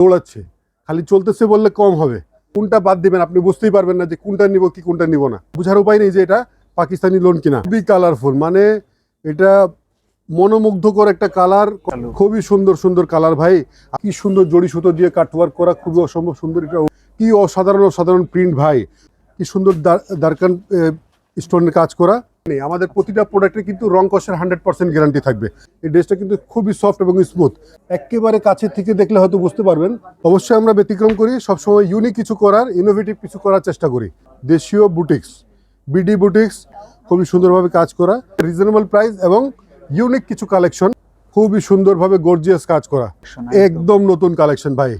দৌড়াচ্ছে, খালি চলতেছে বললে কম হবে। কোনটা বাদ দিবেন আপনি বুঝতেই পারবেন না যে কোনটা নিব কি, কোনটা নিব না। বুঝার উপায় নেই যে এটা পাকিস্তানি লোন কিনা। খুবই কালারফুল মানে এটা মনোমুগ্ধকর একটা কালার খুবই সুন্দর সুন্দর কালার ভাই। কি সুন্দর জড়ি সুতো দিয়ে কাটওয়ার্ক করা, খুবই অসম্ভব সুন্দর এটা কি অসাধারণ অসাধারণ প্রিন্ট ভাই। কি সুন্দর দার- দারকান স্টোনের কাজ করা। আমাদের প্রতিটা প্রোডাক্টে কিন্তু রং কষের হান্ড্রেড পার্সেন্ট গ্যারান্টি থাকবে। এই ড্রেসটা কিন্তু খুবই সফট এবং স্মুথ একেবারে কাছে থেকে দেখলে হয়তো বুঝতে পারবেন। অবশ্যই আমরা ব্যতিক্রম করি সবসময় ইউনিক কিছু করার ইনোভেটিভ কিছু করার চেষ্টা করি। দেশীয় বুটিক্স বিডি বুটিক্স খুবই সুন্দরভাবে কাজ করা রিজনেবল প্রাইস এবং ইউনিক কিছু কালেকশন খুবই সুন্দরভাবে গর্জিয়াস কাজ করা। একদম। নতুন কালেকশন ভাই।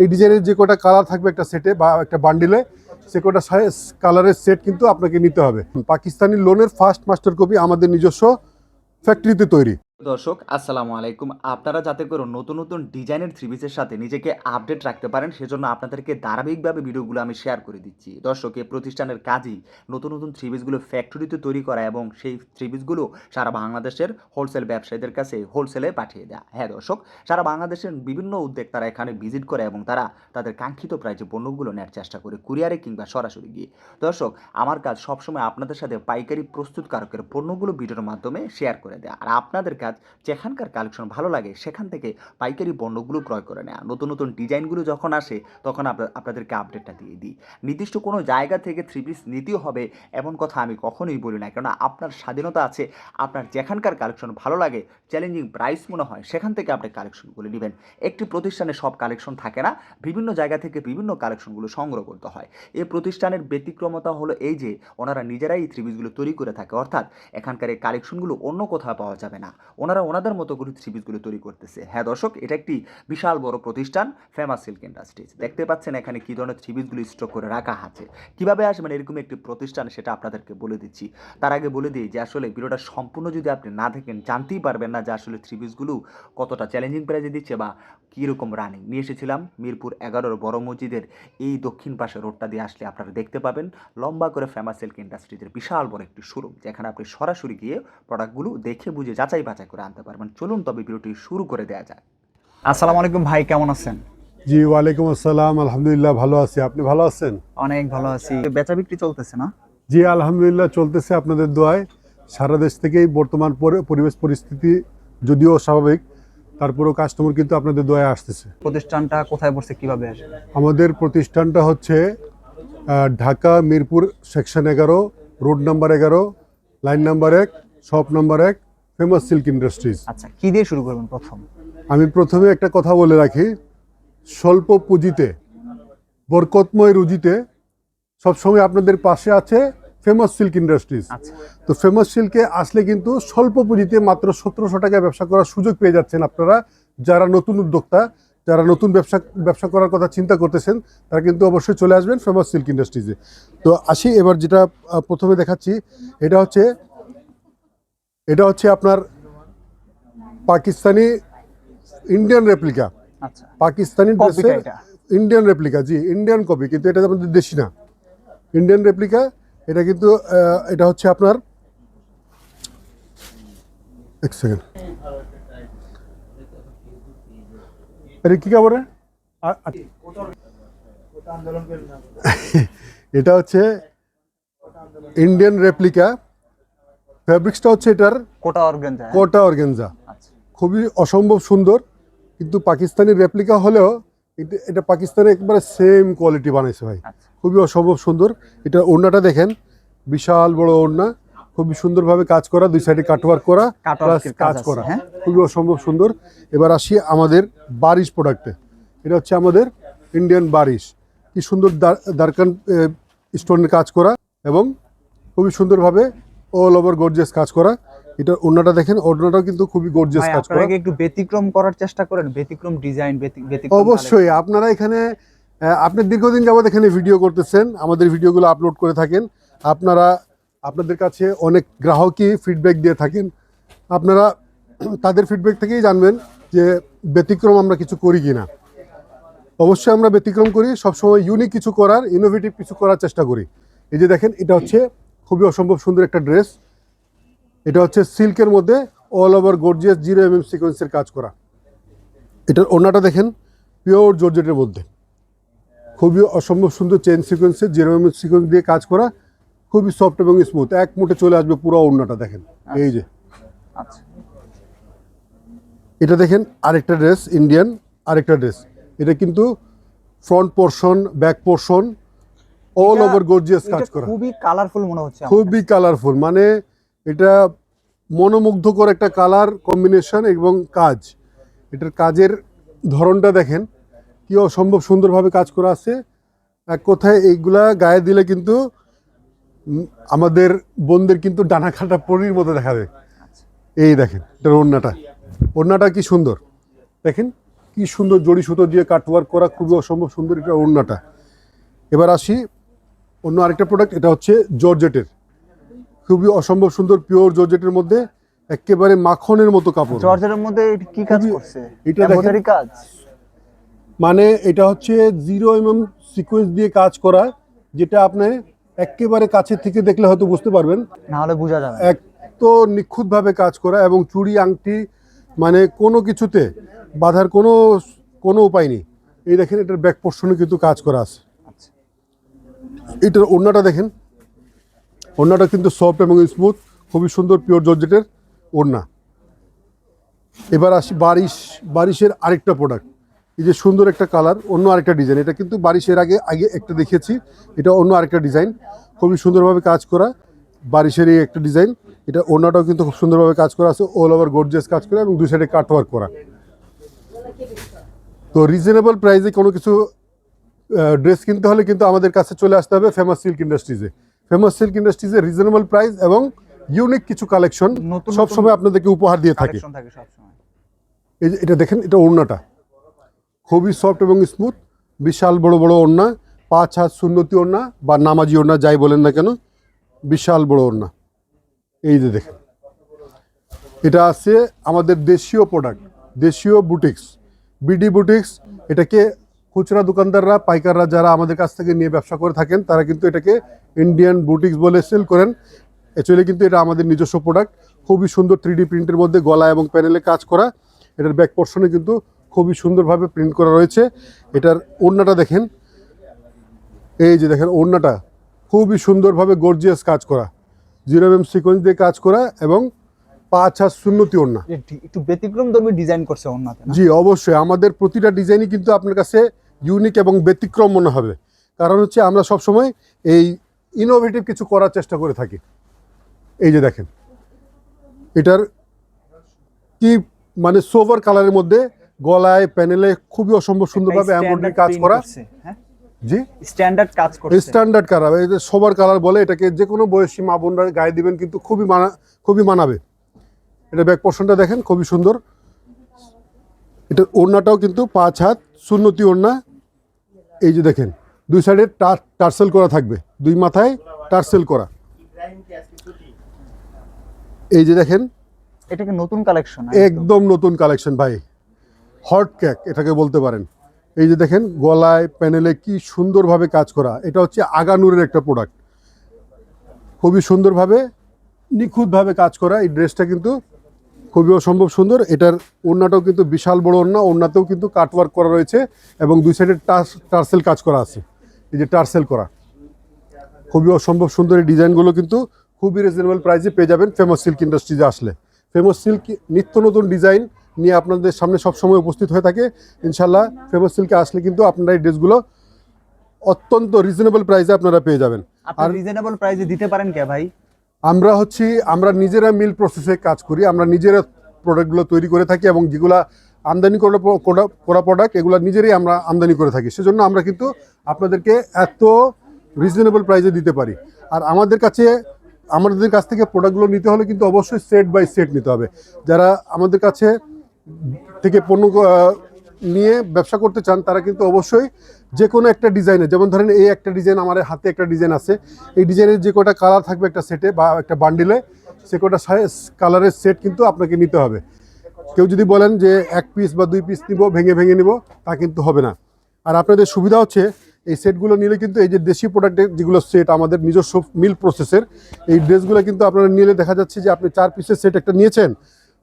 এই ডিজাইনের যে কটা কালার থাকবে একটা সেটে বা একটা বান্ডিলে সে কটা কালারের সেট কিন্তু আপনাকে নিতে হবে। পাকিস্তানি লোনের ফার্স্ট মাস্টার কপি আমাদের নিজস্ব ফ্যাক্টরিতে তৈরি। দর্শক, আসসালামু আলাইকুম। আপনারা যাতে করে নতুন নতুন ডিজাইনের থ্রি পিসের সাথে নিজেকে আপডেট রাখতে পারেন, সেজন্য আপনাদেরকে ধারাবাহিকভাবে ভিডিওগুলো আমি শেয়ার করে দিচ্ছি। দর্শক, এই প্রতিষ্ঠানের কাজই নতুন নতুন থ্রি পিসগুলো ফ্যাক্টরিতে তৈরি করা এবং সেই থ্রি পিসগুলো সারা বাংলাদেশের হোলসেল ব্যবসায়ীদের কাছে হোলসেলে পাঠিয়ে দেয়। হ্যাঁ দর্শক, সারা বাংলাদেশের বিভিন্ন উদ্যোক্তারা এখানে ভিজিট করে এবং তারা তাদের কাঙ্ক্ষিত প্রায় যে পণ্যগুলো নেওয়ার চেষ্টা করে কুরিয়ারে কিংবা সরাসরি গিয়ে। দর্শক, আমার কাজ সবসময় আপনাদের সাথে পাইকারি প্রস্তুতকারকের পণ্যগুলো ভিডিওর মাধ্যমে শেয়ার করে দেয়। আর আপনাদের কাজ যেখানকার কালেকশন ভালো লাগে, সেখান থেকে পাইকারি পণ্যগুলো ক্রয় করে নেওয়া নতুন নতুন ডিজাইনগুলো যখন আসে, তখন আপনা- আপনাদেরকে আপডেটটা দিয়ে দিই। নির্দিষ্ট কোনো জায়গা থেকে থ্রি পিস নিতেও হবে, এমন কথা আমি কখনোই বলি না। কেননা আপনার স্বাধীনতা আছে, আপনার যেখানকার কালেকশন ভালো লাগে চ্যালেঞ্জিং প্রাইস মনে হয়, সেখান থেকে আপনি কালেকশনগুলো নেবেন। একটি প্রতিষ্ঠানে সব কালেকশন থাকে না, বিভিন্ন জায়গা থেকে বিভিন্ন কালেকশনগুলো সংগ্রহ করতে হয়। এই প্রতিষ্ঠানের ব্যতিক্রমতা হলো এই যে, ওনারা নিজেরাই থ্রি পিসগুলো তৈরি করে থাকে। অর্থাৎ এখানকার এই কালেকশনগুলো অন্য কোথাও পাওয়া যাবে না। ওনারা ওনাদের মতো করে থ্রি তৈরি করতেছে। হ্যাঁ দর্শক, এটা একটি বিশাল বড় প্রতিষ্ঠান ফেমাস সিল্ক ইন্ডাস্ট্রিজ দেখতে পাচ্ছেন এখানে কী ধরনের থ্রি স্টক করে রাখা আছে। কীভাবে আসবেন এরকম একটি প্রতিষ্ঠান সেটা আপনাদেরকে বলে দিচ্ছি। তার আগে বলে দিই যে আসলে ভিডিওটা সম্পূর্ণ যদি আপনি না দেখেন, জানতেই পারবেন না যে আসলে থ্রি পিসগুলো কতটা চ্যালেঞ্জিং প্রাইজে দিচ্ছে বা কীরকম রানিং নিয়ে এসেছিলাম মিরপুর এগারোর বড় মসজিদের এই দক্ষিণ পাশে রোডটা দিয়ে আসলে আপনারা দেখতে পাবেন। লম্বা করে ফেমাস সিল্ক ইন্ডাস্ট্রিজের বিশাল বড় একটি শোরুম যেখানে আপনি সরাসরি গিয়ে প্রোডাক্টগুলো দেখে বুঝে যাচাই বাছাই করে আনতে পারবেন। চলুন তবে ভিডিওটি শুরু করে দেওয়া যাক। আসসালামু আলাইকুম ভাই কেমন আছেন? জি ওয়ালাইকুম আসসালাম আলহামদুলিল্লাহ ভালো আছি। আপনি ভালো আছেন? অনেক ভালো আছি। বেচা বিক্রি চলতেছে না? জি আলহামদুলিল্লাহ চলতেছে আপনাদের দোয়ায়। সারা দেশ থেকেই বর্তমান পরি- পরিবেশ পরিস্থিতি যদিও স্বাভাবিক তারপরেও কাস্টমার কিন্তু আপনাদের দোয়ায় আসতেছে। প্রতিষ্ঠানটা কোথায় বসছে কীভাবে আসবে? আমাদের প্রতিষ্ঠানটা হচ্ছে ঢাকা মিরপুর সেকশন এগারো রোড নাম্বার এগারো লাইন নাম্বার এক শপ নাম্বার এক ফেমাস সিল্ক ইন্ডাস্ট্রিজ আচ্ছা কি দিয়ে শুরু করবেন প্রথম? আমি প্রথমে একটা কথা বলে রাখি স্বল্প পুঁজিতে বরকতময় রুজিতে সবসময় আপনাদের পাশে আছে ফেমাস সিল্ক ইন্ডাস্ট্রিজ তো ফেমাস সিল্কে আসলে কিন্তু স্বল্প পুঁজিতে মাত্র সতেরোশো টাকায় ব্যবসা করার সুযোগ পেয়ে যাচ্ছেন আপনারা যারা নতুন উদ্যোক্তা যারা নতুন ব্যবসা ব্যবসা করার কথা চিন্তা করতেছেন তারা কিন্তু অবশ্যই চলে আসবেন ফেমাস সিল্ক ইন্ডাস্ট্রিজে তো আসি এবার যেটা প্রথমে দেখাচ্ছি এটা হচ্ছে এটা হচ্ছে আপনার পাকিস্তানি ইন্ডিয়ান রেপ্লিকা আচ্ছা। পাকিস্তানি ড্রেসের ইন্ডিয়ান রেপ্লিকা জি ইন্ডিয়ান কপি কিন্তু এটা আমাদের দেশি না। ইন্ডিয়ান রেপ্লিকা এটা কিন্তু এটা হচ্ছে আপনার এক সেকেন্ড এটা কি আ- এটা হচ্ছে ইন্ডিয়ান রেপ্লিকা ফ্যাব্রিক্সটা হচ্ছে এটার কোটা অর্গানজা কোটা অর্গেনজা। আচ্ছা। খুবই অসম্ভব সুন্দর কিন্তু পাকিস্তানি রেপ্লিকা হলেও এটা- পাকিস্তানে একবারে সেম কোয়ালিটি বানাইছে ভাই। আচ্ছা। খুবই অসম্ভব সুন্দর। এটা ওড়নাটা দেখেন বিশাল বড় ওড়না। খুবই সুন্দরভাবে কাজ করা দুই সাইডে কাটওয়ার্ক করা প্লাস কাজ করা। হ্যাঁ? খুবই অসম্ভব সুন্দর। এবার আসি আমাদের বারিশ প্রোডাক্টে এটা হচ্ছে আমাদের ইন্ডিয়ান বারিশ কি সুন্দর দার- দারকান স্টোনের কাজ করা এবং খুবই সুন্দরভাবে অল ওভার গর্জিয়াস কাজ করা। এটা ওড়নাটা দেখেন ওড়নাটাও কিন্তু খুবই গর্জিয়াস কাজ করা। একটু ব্যতিক্রম করার চেষ্টা করেন? ব্যতিক্রম ডিজাইন ব্যতিক্রম অবশ্যই আপনারা এখানে আপনি দীর্ঘদিন যাবত এখানে ভিডিও করতেছেন আমাদের ভিডিওগুলো আপলোড করে থাকেন। আপনারা আপনাদের কাছে অনেক গ্রাহকই ফিডব্যাক দিয়ে থাকেন। আপনারা তাদের ফিডব্যাক থেকেই জানবেন যে ব্যতিক্রম আমরা কিছু করি কি না অবশ্যই আমরা ব্যতিক্রম করি সবসময় ইউনিক কিছু করার ইনোভেটিভ কিছু করার চেষ্টা করি। এই যে দেখেন এটা হচ্ছে খুবই অসম্ভব সুন্দর একটা ড্রেস। এটা হচ্ছে সিল্কের মধ্যে all over gorgeous zero M M সিকোয়েন্সের কাজ করা। এটার ওড়নাটা দেখেন পিওর জর্জেটের মধ্যে। খুবই অসম্ভব সুন্দর চেন সিকোয়েন্সে জেরোম সিকোয়েন্স দিয়ে কাজ করা। খুবই সফট এবং স্মুথ এক মুঠে চলে আসবে পুরো ওড়নাটা দেখেন। এই যে। আচ্ছা। এটা দেখেন আরেকটা ড্রেস ইন্ডিয়ান আরেকটা ড্রেস। এটা কিন্তু front portion back portion all over gorgeous কাজ করা। খুবই কালারফুল মনে হচ্ছে খুবই কালারফুল মানে এটা মনোমুগ্ধকর একটা কালার কম্বিনেশন এবং কাজ। এটার কাজের ধরনটা দেখেন কি অসম্ভব সুন্দরভাবে কাজ করা আছে। এক কথায় এইগুলা গায়ে দিলে কিন্তু আমাদের বোনদের কিন্তু ডানা খাটা পরির মতো দেখা দেখাবে এই দেখেন এটার ওড়নাটা। ওড়নাটা কি সুন্দর? দেখেন কি সুন্দর জড়ি সুতো দিয়ে কাটওয়ার্ক করা খুবই অসম্ভব সুন্দর এটা ওড়নাটা। এবার আসি অন্য আরেকটা প্রোডাক্ট এটা হচ্ছে জর্জেটের। খুবই অসম্ভব সুন্দর পিওর জর্জেটের মধ্যে একেবারে মাখনের মতো কাপড়। জর্জের মধ্যে কি কাজ করছে? এটা দেখেন- কাজ? মানে এটা হচ্ছে জিরো এমএম সিকোয়েন্স দিয়ে কাজ করা যেটা আপনি একেবারে কাছের থেকে দেখলে হয়তো বুঝতে পারবেন। না হলে বোঝা যাবে এক তো নিখুঁতভাবে কাজ করা এবং চুড়ি আংটি মানে কোনো কিছুতে বাধার কোনো কোনো উপায় নেই। এই দেখেন এটার ব্যাক পোর্শনে কিন্তু কাজ করা আছে। এটার ওড়নাটা দেখেন। ওড়নাটা কিন্তু সফট এবং স্মুথ খুবই সুন্দর পিওর জর্জেটের ওড়না। এবার আসি বারিশ, বারিশের আরেকটা প্রোডাক্ট এই যে সুন্দর একটা কালার অন্য আরেকটা ডিজাইন এটা কিন্তু বারিশের আগে আগে একটা দেখিয়েছি, এটা অন্য আরেকটা ডিজাইন খুবই সুন্দরভাবে কাজ করা বারিশের এই একটা ডিজাইন এটা ওড়নাটাও কিন্তু খুব সুন্দরভাবে কাজ করা আছে অল ওভার গর্জিয়াস কাজ করা এবং দুই সাইডে কাটওয়ার্ক করা। তো রিজনেবল প্রাইসে কোনো কিছু ড্রেস কিনতে হলে কিন্তু আমাদের কাছে চলে আসতে হবে ফেমাস সিল্ক ইন্ডাস্ট্রিজে ফেমাস সিল্ক ইন্ডাস্ট্রিজে রিজনেবল প্রাইস এবং ইউনিক কিছু কালেকশন সবসময় আপনাদেরকে উপহার দিয়ে থাকে। এই যে এটা দেখেন এটা ওড়নাটা। খুবই সফট এবং স্মুথ বিশাল বড় বড় ওড়না পাঁচ হাত শূন্যতি ওড়না বা নামাজি ওড়না যাই বলেন না কেন বিশাল বড় ওড়না। এই যে দেখেন এটা আছে আমাদের দেশীয় প্রোডাক্ট দেশীয় বুটিক্স বিডি বুটিক্স এটাকে খুচরা দোকানদাররা পাইকাররা যারা আমাদের কাছ থেকে নিয়ে ব্যবসা করে থাকেন তারা কিন্তু এটাকে ইন্ডিয়ান বুটিক্স বলে সেল করেন। অ্যাকচুয়ালি কিন্তু এটা আমাদের নিজস্ব প্রোডাক্ট খুবই সুন্দর থ্রি প্রিন্টের মধ্যে গলা এবং প্যানেলে কাজ করা। এটার ব্যাক পোর্শনে কিন্তু খুবই সুন্দরভাবে প্রিন্ট করা রয়েছে। এটার ওড়নাটা দেখেন। এই যে দেখেন ওড়নাটা। খুবই সুন্দরভাবে গর্জিয়াস কাজ করা। জিরো এম সিকোয়েন্স দিয়ে কাজ করা এবং পাঁচ হাত শূন্যতি ওড়না। একটু ব্যতিক্রম ধর্মী ডিজাইন করছে ওনাতে না? জি অবশ্যই। আমাদের প্রতিটা ডিজাইনই কিন্তু আপনার কাছে ইউনিক এবং ব্যতিক্রম মনে হবে। কারণ হচ্ছে আমরা সবসময় এই ইনোভেটিভ কিছু করার চেষ্টা করে থাকি। এই যে দেখেন এটার কি মানে সোভার কালারের মধ্যে গলায় প্যানেলে খুবই অসম্ভব সুন্দরভাবে এমব্রয়ডারি কাজ করা। হ্যাঁ? জি? স্ট্যান্ডার্ড কাজ করছে। স্ট্যান্ডার্ড কালার এই যে সবার কালার বলে এটাকে যে কোনো বয়সী মা বোনরা গায়ে দিবেন কিন্তু খুবই মানা খুবই মানাবে। এটা ব্যাক পোর্শনটা দেখেন খুবই সুন্দর। এটা ওড়নাটাও কিন্তু পাঁচ হাত শূন্যতি ওড়না। এই যে দেখেন দুই সাইডে টার্সেল করা থাকবে। দুই মাথায় টার্সেল করা। এই যে দেখেন এটা কি নতুন কালেকশন একদম। নতুন কালেকশন ভাই। হট ক্যাক এটাকে বলতে পারেন। এই যে দেখেন গলায় প্যানেলে কি সুন্দরভাবে কাজ করা। এটা হচ্ছে আগানুরের একটা প্রোডাক্ট খুবই সুন্দরভাবে নিখুঁতভাবে কাজ করা। এই ড্রেসটা কিন্তু খুবই অসম্ভব সুন্দর। এটার ওড়নাটাও কিন্তু বিশাল বড় ওড়না ওড়নাতেও কিন্তু কাটওয়ার্ক করা রয়েছে এবং দুই সাইডে টার্সেল কাজ করা আছে। এই যে টার্সেল করা। খুবই অসম্ভব সুন্দর এই ডিজাইনগুলো কিন্তু খুবই রিজনেবল প্রাইসে পেয়ে যাবেন ফেমাস সিল্ক ইন্ডাস্ট্রিজে আসলে। ফেমাস সিল্ক নিত্য নতুন ডিজাইন নিয়ে আপনাদের সামনে সবসময় উপস্থিত হয়ে থাকে। ইনশাল্লাহ ফেমাস সিল্কে আসলে কিন্তু আপনারা এই ড্রেসগুলো অত্যন্ত রিজনেবল প্রাইসে আপনারা পেয়ে যাবেন। আর রিজনেবল প্রাইসে দিতে পারেন কে ভাই? আমরা হচ্ছি, আমরা নিজেরা মিল প্রসেসে কাজ করি, আমরা নিজেরা প্রোডাক্টগুলো তৈরি করে থাকি এবং যেগুলা আমদানি করা করা- প্রোডাক্ট এগুলো নিজেরাই আমরা আমদানি করে থাকি। সেজন্য আমরা কিন্তু আপনাদেরকে এত রিজনেবল প্রাইসে দিতে পারি। আর আমাদের কাছে, আমাদের কাছ থেকে প্রোডাক্টগুলো নিতে হলে কিন্তু অবশ্যই সেট বাই সেট নিতে হবে। যারা আমাদের কাছে থেকে পণ্য নিয়ে ব্যবসা করতে চান, তারা কিন্তু অবশ্যই যে কোনো একটা ডিজাইনে যেমন ধরেন এই একটা ডিজাইন আমার হাতে একটা ডিজাইন আছে। এই ডিজাইনের যে কটা কালার থাকবে একটা সেটে বা একটা বান্ডিলে সে কটা কালারের সেট কিন্তু আপনাকে নিতে হবে। কেউ যদি বলেন যে এক পিস বা দুই পিস নিব, ভেঙে ভেঙে নিব, তা কিন্তু হবে না। আর আপনাদের সুবিধা হচ্ছে, এই সেটগুলো নিলে কিন্তু এই যে দেশি প্রোডাক্টের যেগুলো সেট আমাদের নিজস্ব মিল প্রসেসের এই ড্রেসগুলো কিন্তু আপনারা নিলে দেখা যাচ্ছে যে আপনি চার পিসের সেট একটা নিয়েছেন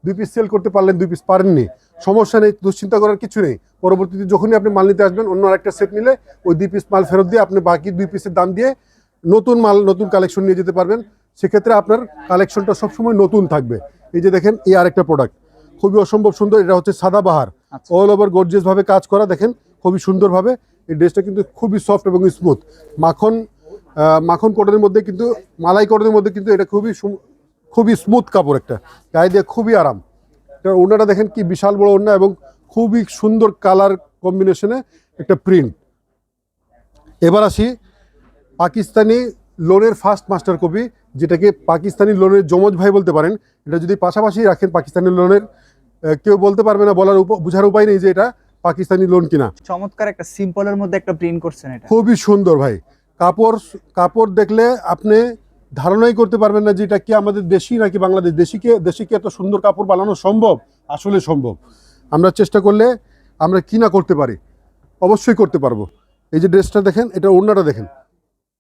দুই পিস সেল করতে পারলেন দুই পিস পারেননি। সমস্যা নেই দুশ্চিন্তা করার কিছু নেই। পরবর্তীতে যখনই আপনি মাল নিতে আসবেন অন্য আরেকটা সেট নিলে ওই দুই পিস মাল ফেরত দিয়ে আপনি বাকি দুই পিসের দাম দিয়ে নতুন মাল নতুন কালেকশন নিয়ে যেতে পারবেন। সেক্ষেত্রে আপনার কালেকশনটা সবসময় নতুন থাকবে। এই যে দেখেন এই আরেকটা প্রোডাক্ট খুবই অসম্ভব সুন্দর এটা হচ্ছে সাদা বাহার। অল ওভার গর্জিয়াস ভাবে কাজ করা দেখেন খুবই সুন্দরভাবে। এই ড্রেসটা কিন্তু খুবই সফট এবং স্মুথ মাখন মাখন কটনের মধ্যে কিন্তু মালাই কটনের মধ্যে কিন্তু এটা খুবই সু- খুবই স্মুথ কাপড় একটা। গায়ে দিয়ে খুবই আরাম। ওড়নাটা দেখেন কি বিশাল বড় ওড়না এবং খুবই সুন্দর কালার কম্বিনেশনে একটা প্রিন্ট এবার আসি পাকিস্তানি লোনের ফার্স্ট মাস্টার কপি যেটাকে পাকিস্তানি লোনের যমজ ভাই বলতে পারেন। এটা যদি পাশাপাশি রাখেন পাকিস্তানি লোনের কেউ বলতে পারবে না বলার উপ- বোঝার উপায় নেই যে এটা পাকিস্তানি লোন কিনা। চমৎকার একটা সিম্পলের মধ্যে একটা প্রিন্ট করছেন এটা। খুবই সুন্দর ভাই। কাপড় কাপড় দেখলে আপনি ধারণাই করতে পারবেন না যে এটা কি আমাদের দেশি নাকি বাংলাদেশ। দেশি কি দেশি কি এত সুন্দর কাপড় বানানো সম্ভব? আসলে সম্ভব। আমরা চেষ্টা করলে আমরা কি না করতে পারি? অবশ্যই করতে পারব। এই যে ড্রেসটা দেখেন এটা ওড়নাটা দেখেন।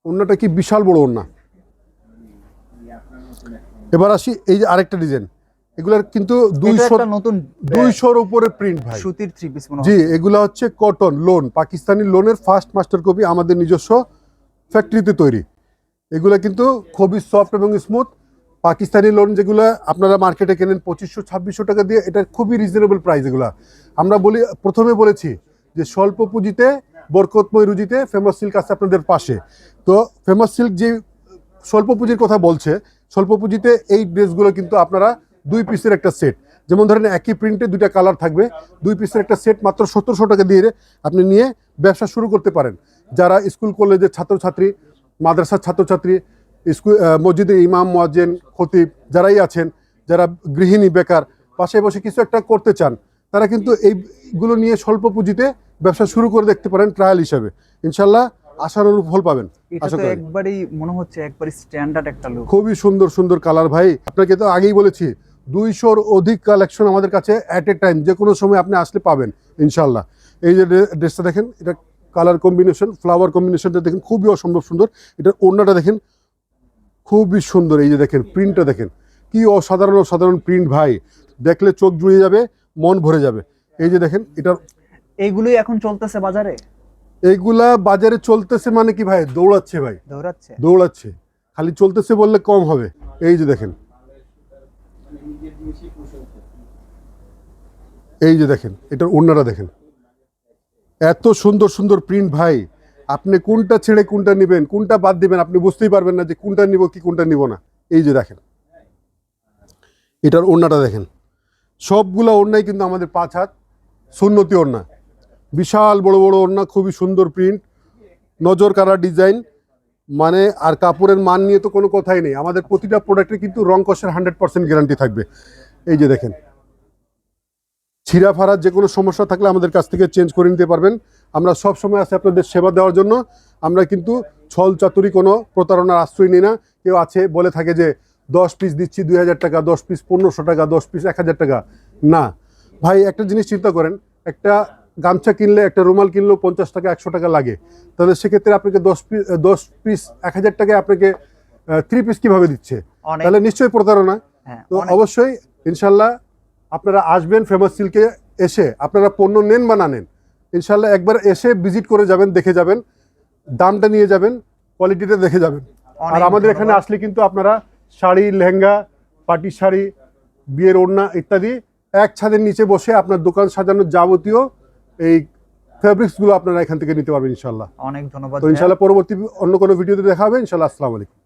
ওড়নাটা কি বিশাল বড় ওড়না। এবার আসি এই যে আরেকটা ডিজাইন। এগুলার কিন্তু দুইশো নতুন দুইশোর উপরে প্রিন্ট ভাই। সুতির থ্রি পিস জি এগুলো হচ্ছে কটন লোন পাকিস্তানি লোনের ফার্স্ট মাস্টার কপি আমাদের নিজস্ব ফ্যাক্টরিতে তৈরি। এগুলা কিন্তু খুবই সফট এবং স্মুথ পাকিস্তানি লোন যেগুলো আপনারা মার্কেটে কেনেন পঁচিশশো, ছাব্বিশশো টাকা দিয়ে, এটা খুবই রিজনেবল প্রাইস এগুলো। আমরা বলি, প্রথমে বলেছি যে স্বল্প পুঁজিতে, বরকতময় রুজিতে ফেমাস সিল্ক আছে আপনাদের পাশে। তো ফেমাস সিল্ক যে স্বল্প পুঁজির কথা বলছে, স্বল্প পুঁজিতে এই ড্রেসগুলো কিন্তু আপনারা দুই পিসের একটা সেট যেমন ধরেন একই প্রিন্টে দুইটা কালার থাকবে, দুই পিসের একটা সেট মাত্র সত্তরশো টাকা দিয়ে আপনি নিয়ে ব্যবসা শুরু করতে পারেন। যারা স্কুল কলেজের ছাত্রছাত্রী মাদ্রাসার ছাত্রছাত্রী স্কুল আহ, মসজিদে ইমাম মোয়াজ্জেন খতিব যারাই আছেন যারা গৃহিণী বেকার পাশে বসে কিছু একটা করতে চান তারা কিন্তু এইগুলো নিয়ে স্বল্প পুঁজিতে ব্যবসা শুরু করে দেখতে পারেন ট্রায়াল হিসাবে। ইনশাল্লাহ আশানুরূপ ফল পাবেন এটা আশা তো করি। একবারই মনে হচ্ছে একবারই স্ট্যান্ডার্ড একটা লুক খুবই সুন্দর সুন্দর কালার ভাই। আপনাকে তো আগেই বলেছি দুইশোর অধিক কালেকশন আমাদের কাছে অ্যাট এ টাইম যে কোনো সময় আপনি আসলে পাবেন ইনশাল্লাহ এই যে ড্রেসটা দেখেন এটা কালার কম্বিনেশন ফ্লাওয়ার কম্বিনেশনটা দেখেন খুবই অসম্ভব সুন্দর। এটার ওড়নাটা দেখেন খুবই সুন্দর এই যে দেখেন প্রিন্টটা দেখেন। কি অসাধারণ অসাধারণ প্রিন্ট ভাই। দেখলে চোখ জুড়িয়ে যাবে মন ভরে যাবে। এই যে দেখেন এটার এইগুলোই এখন চলতেছে বাজারে? এইগুলা বাজারে চলতেছে মানে কি ভাই? দৌড়াচ্ছে ভাই। দৌড়াচ্ছে? দৌড়াচ্ছে। খালি চলতেছে বললে কম হবে। এই যে দেখেন। এই যে দেখেন এটার ওড়নাটা দেখেন। এত সুন্দর সুন্দর প্রিন্ট ভাই। আপনি কোনটা ছেড়ে কোনটা নেবেন, কোনটা বাদ দিবেন, আপনি বুঝতেই পারবেন না যে কোনটা নিব কি, কোনটা নিব না। এই যে দেখেন। এটার ওড়নাটা দেখেন। সবগুলা ওড়নাই কিন্তু আমাদের পাঁচ হাত, সুন্নতি ওড়না। বিশাল বড় বড় ওড়না, খুবই সুন্দর প্রিন্ট নজর কারা ডিজাইন মানে আর কাপড়ের মান নিয়ে তো কোনো কথাই নেই। আমাদের প্রতিটা প্রোডাক্টে কিন্তু রং কষের হান্ড্রেড পার্সেন্ট গ্যারান্টি থাকবে। এই যে দেখেন। ছিঁড়া ফাড়ার যে কোনো সমস্যা থাকলে আমাদের কাছ থেকে চেঞ্জ করে নিতে পারবেন। আমরা সব সময় আছি আপনাদের সেবা দেওয়ার জন্য। আমরা কিন্তু ছল চাতুরি কোনো প্রতারণার আশ্রয় নিই না। কেউ আছে বলে থাকে যে দশ পিস দিচ্ছি দুই হাজার টাকা দশ পিস পনেরোশো টাকা দশ পিস এক হাজার টাকা। না। ভাই একটা জিনিস চিন্তা করেন একটা গামছা কিনলে একটা রুমাল কিনলেও পঞ্চাশ টাকা একশো টাকা লাগে। তাহলে সেক্ষেত্রে আপনাকে দশ পিস দশ পিস এক হাজার টাকায় আপনাকে থ্রি পিস কীভাবে দিচ্ছে? তাহলে নিশ্চয়ই প্রতারণা। হ্যাঁ তো অবশ্যই ইনশাল্লাহ আপনারা আসবেন ফেমাস সিল্কে এসে আপনারা পণ্য নেন বা না নেন ইনশাল্লাহ একবার এসে ভিজিট করে যাবেন দেখে যাবেন দামটা নিয়ে যাবেন কোয়ালিটিটা দেখে যাবেন। আর আমাদের এখানে আসলে কিন্তু আপনারা শাড়ি লেহেঙ্গা পাটি শাড়ি বিয়ের ওড়না ইত্যাদি এক ছাদের নিচে বসে আপনার দোকান সাজানোর যাবতীয় এই ফেব্রিক্সগুলো আপনারা এখান থেকে নিতে পারবেন ইনশাল্লাহ। অনেক ধন্যবাদ তো ইনশাল্লাহ পরবর্তী অন্য কোনো ভিডিওতে দেখা হবে ইনশাল্লাহ আসসালামু আলাইকুম।